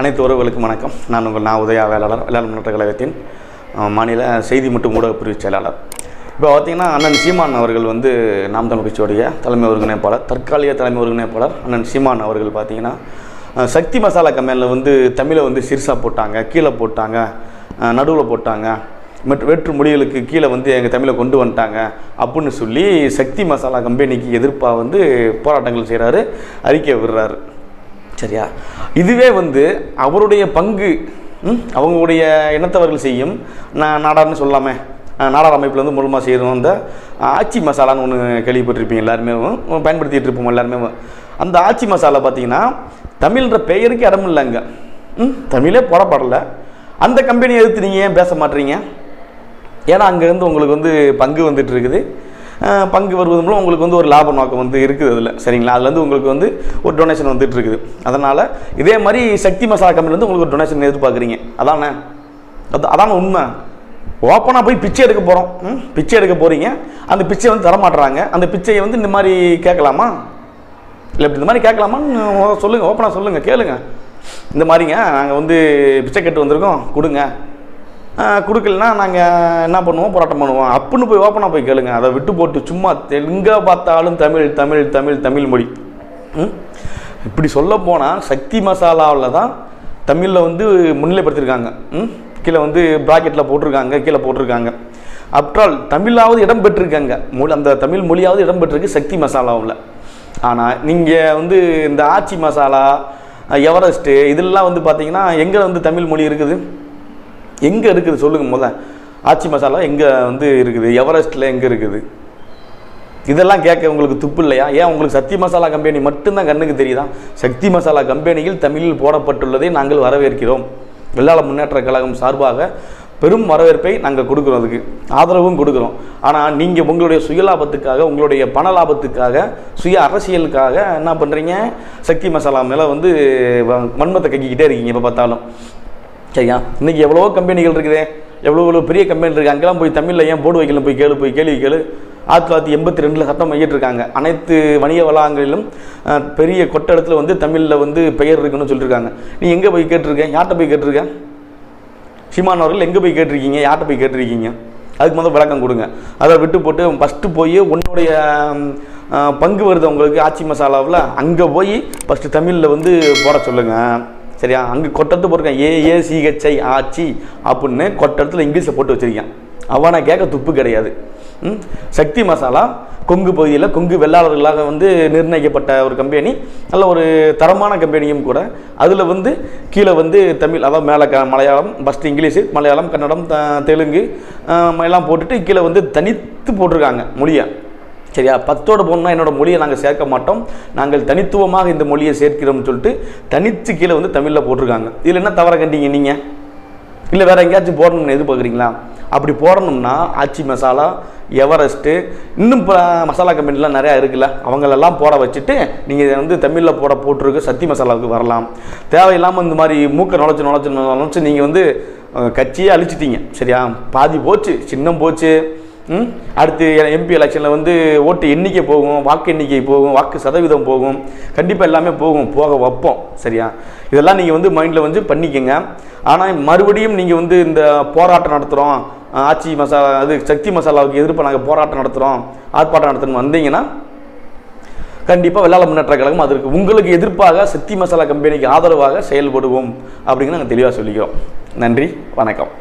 அனைத்து உறவுகளுக்கும் வணக்கம். நான் உங்கள் நான் உதயா வேளாளர் வேளாண் முன்னேற்ற கழகத்தின் மாநில செய்தி மற்றும் ஊடக பிரிவு செயலாளர். இப்போ பார்த்தீங்கன்னா அண்ணன் சீமான் அவர்கள் வந்து நாம் தமிழ் கட்சியுடைய தலைமை ஒருங்கிணைப்பாளர் தற்காலிக தலைமை ஒருங்கிணைப்பாளர். அண்ணன் சீமான் அவர்கள் பார்த்திங்கன்னா சக்தி மசாலா கம்பெனியில் வந்து தமிழை வந்து சிறுசாக போட்டாங்க கீழே போட்டாங்க நடுவில் போட்டாங்க. மற்ற வேற்று மொழிகளுக்கு கீழே வந்து எங்கள் தமிழை கொண்டு வந்துட்டாங்க அப்படின்னு சொல்லி சக்தி மசாலா கம்பெனிக்கு எதிர்ப்பாக வந்து போராட்டங்கள் செய்கிறாரு அறிக்கை விடுறாரு. சரியா இதுவே வந்து அவருடைய பங்கு ம், அவங்களுடைய இனத்தவர்கள் செய்யும் நான் நாடார்னு சொல்லாமே நாடார் அமைப்பில் வந்து மூலமாக செய்கிறோம் அந்த ஆச்சி மசாலான்னு ஒன்று கேள்விப்பட்டிருப்பீங்க எல்லாருமே பயன்படுத்திகிட்டு இருப்போம் எல்லாருமே. அந்த ஆச்சி மசாலா பார்த்தீங்கன்னா தமிழ்ன்ற பெயருக்கு இடம் இல்லைங்க ம், தமிழே போடப்படலை. அந்த கம்பெனியை எதிர்த்து நீங்கள் ஏன் பேச மாட்டீங்க? ஏன்னா அங்கேருந்து உங்களுக்கு வந்து பங்கு வந்துட்டு இருக்குது. பங்கு வருவது மூலம் உங்களுக்கு வந்து ஒரு லாப நோக்கம் வந்து இருக்குது அதில். சரிங்களா? அதுலேருந்து உங்களுக்கு வந்து ஒரு டொனேஷன் வந்துட்டு இருக்குது. அதனால் இதே மாதிரி சக்தி மசாலா கம்பெனிலேருந்து உங்களுக்கு ஒரு டொனேஷன் எதிர்பார்க்குறீங்க. அதானே? அது அதான உண்மை. ஓப்பனாக போய் பிச்சை எடுக்க போகிறோம் பிச்சை எடுக்க போகிறீங்க அந்த பிச்சை வந்து தரமாட்டுறாங்க அந்த பிச்சையை வந்து இந்த மாதிரி கேட்கலாமா? இல்லை இப்படி இந்த மாதிரி கேட்கலாமான்னு சொல்லுங்கள் ஓப்பனாக சொல்லுங்கள் கேளுங்க. இந்த மாதிரிங்க நாங்கள் வந்து பிச்சை கட்டு வந்திருக்கோம். கொடுங்க. கொடுக்கலனா நாங்கள் என்ன பண்ணுவோம்? போராட்டம் பண்ணுவோம். அப்புடின்னு போய் ஓப்பனாக போய் கேளுங்க. அதை விட்டு போட்டு சும்மா எங்கே பார்த்தாலும் தமிழ் தமிழ் தமிழ் தமிழ் மொழி. ம்? இப்படி சொல்ல போனால் சக்தி மசாலாவில் தான் தமிழில் வந்து முன்னிலைப்படுத்தியிருக்காங்க ம்? கீழே வந்து ப்ராக்கெட்டில் போட்டிருக்காங்க கீழே போட்டிருக்காங்க. அப்றால் தமிழாவது இடம் பெற்றிருக்காங்க. மொழி அந்த தமிழ் மொழியாவது இடம் பெற்றிருக்கு சக்தி மசாலாவில். ஆனால் நீங்கள் வந்து இந்த ஆச்சி மசாலா எவரெஸ்ட்டு இதெல்லாம் வந்து பார்த்தீங்கன்னா எங்கே வந்து தமிழ் மொழி இருக்குது? எங்கே இருக்குது சொல்லுங்கள் முதல்ல. ஆச்சி மசாலா எங்கே வந்து இருக்குது? எவரெஸ்ட்டில் எங்கே இருக்குது? இதெல்லாம் கேட்க உங்களுக்கு துப்பு இல்லையா? ஏன் உங்களுக்கு சக்தி மசாலா கம்பெனி மட்டும்தான் கண்ணுக்கு தெரியுதா? சக்தி மசாலா கம்பெனியில் தமிழில் போடப்பட்டுள்ளதை நாங்கள் வரவேற்கிறோம். வெள்ளாள முன்னேற்ற கழகம் சார்பாக பெரும் வரவேற்பை நாங்கள் கொடுக்குறோம் அதுக்கு. ஆதரவும் கொடுக்குறோம். ஆனால் நீங்கள் உங்களுடைய சுயலாபத்துக்காக உங்களுடைய பண லாபத்துக்காக சுய அரசியலுக்காக என்ன பண்ணுறீங்க சக்தி மசாலா மேலே வந்து வ- வன்மத்தை கக்கிக்கிட்டே இருக்கீங்க இப்போ பார்த்தாலும். சரியா? இன்னைக்கு எவ்வளோ கம்பெனிகள் இருக்குதே. எவ்வளோ எவ்வளோ பெரிய கம்பெனி இருக்குது அங்கெல்லாம் போய் தமிழில் ஏன் போர்டு வைக்கல போய் கேளு போய் கேள்வி கேளு. ஆயிரத்தி தொள்ளாயிரத்தி எண்பத்தி ரெண்டில் சட்டம் வைக்கிட்டு இருக்காங்க. அனைத்து வணிக வளாகங்களிலும் பெரிய பெரிய கொட்டடத்தில் வந்து தமிழில் வந்து பெயர் இருக்குன்னு சொல்லியிருக்காங்க நீ எங்கே போய் கேட்டிருக்கேன் யார்கிட்ட போய் கேட்டிருக்கேன் சீமான் அவர்கள் எங்கே போய் கேட்டிருக்கீங்க? யார்கிட்ட போய் கேட்டிருக்கீங்க? அதுக்கு முதல் விளக்கம் கொடுங்க. அதை விட்டு போட்டு ஃபஸ்ட்டு போய் உன்னுடைய பங்கு வருது உங்களுக்கு ஆச்சி மசாலாவில். அங்கே போய் ஃபஸ்ட்டு தமிழில் வந்து போட சொல்லுங்கள் சரியா? அங்கே கொட்டத்து போட்டிருக்கேன் ஏ சிஹெச்ஐ ஆச்சி அப்படின்னு கொட்டத்தில் இங்கிலீஷில் போட்டு வச்சிருக்கேன் அவனை கேட்க துப்பு கிடையாது. ம்? சக்தி மசாலா கொங்கு பகுதியில் கொங்கு வெள்ளாளர்களாக வந்து நிர்ணயிக்கப்பட்ட ஒரு கம்பெனி நல்ல ஒரு தரமான கம்பெனியும் கூட. அதில் வந்து கீழே வந்து தமிழ் அதாவது மேலே க மலையாளம் ஃபஸ்ட்டு இங்கிலீஷு மலையாளம் கன்னடம் த- தெலுங்கு எல்லாம் போட்டுட்டு கீழே வந்து தனித்து போட்டிருக்காங்க மொழியை. சரியா? பத்தோட போகணும்னா என்னோட மொழியை நாங்கள் சேர்க்க மாட்டோம். நாங்கள் தனித்துவமாக இந்த மொழியை சேர்க்கிறோம்னு சொல்லிட்டு தனித்து கீழே வந்து தமிழில் போட்டிருக்காங்க. இதில் என்ன தவற கண்டிங்க நீங்கள் இல்லை வேறு எங்கேயாச்சும் போடணும்னு எதிர்பார்க்குறீங்களா? அப்படி போடணும்னா ஆச்சி மசாலா எவரெஸ்ட்டு இன்னும் இப்போ மசாலா கம்பெனிலாம் நிறையா இருக்குல்ல அவங்களெல்லாம் போட வச்சுட்டு நீங்கள் இதை வந்து தமிழில் போட போட்டிருக்க சத்தி மசாலாவுக்கு வரலாம். தேவையில்லாமல் இந்த மாதிரி மூக்கை நுழைச்சு நுழைச்சு நுழைச்சு நீங்கள் வந்து கட்சியே அழிச்சிட்டீங்க. சரியா? பாதி போச்சு சின்னம் போச்சு. அடுத்து எம்பி எலெக்ஷனில் வந்து ஓட்டு எண்ணிக்கை போகும் வாக்கு எண்ணிக்கை போகும் வாக்கு சதவீதம் போகும். கண்டிப்பாக எல்லாமே போகும் போக வைப்போம் சரியா? இதெல்லாம் நீங்கள் வந்து மைண்டில் வந்து பண்ணிக்கோங்க. ஆனால் மறுபடியும் நீங்கள் வந்து இந்த போராட்டம் நடத்துகிறோம் ஆட்சி மசாலா அது சக்தி மசாலாவுக்கு எதிர்ப்பு நாங்கள் போராட்டம் நடத்துகிறோம் ஆர்ப்பாட்டம் நடத்தணும் வந்தீங்கன்னா கண்டிப்பாக வெள்ளாள முன்னேற்ற கழகம் அதற்கு உங்களுக்கு எதிர்ப்பாக சக்தி மசாலா கம்பெனிக்கு ஆதரவாக செயல்படுவோம் அப்படின்னு நாங்கள் தெளிவாக சொல்லிக்கிறோம். நன்றி வணக்கம்.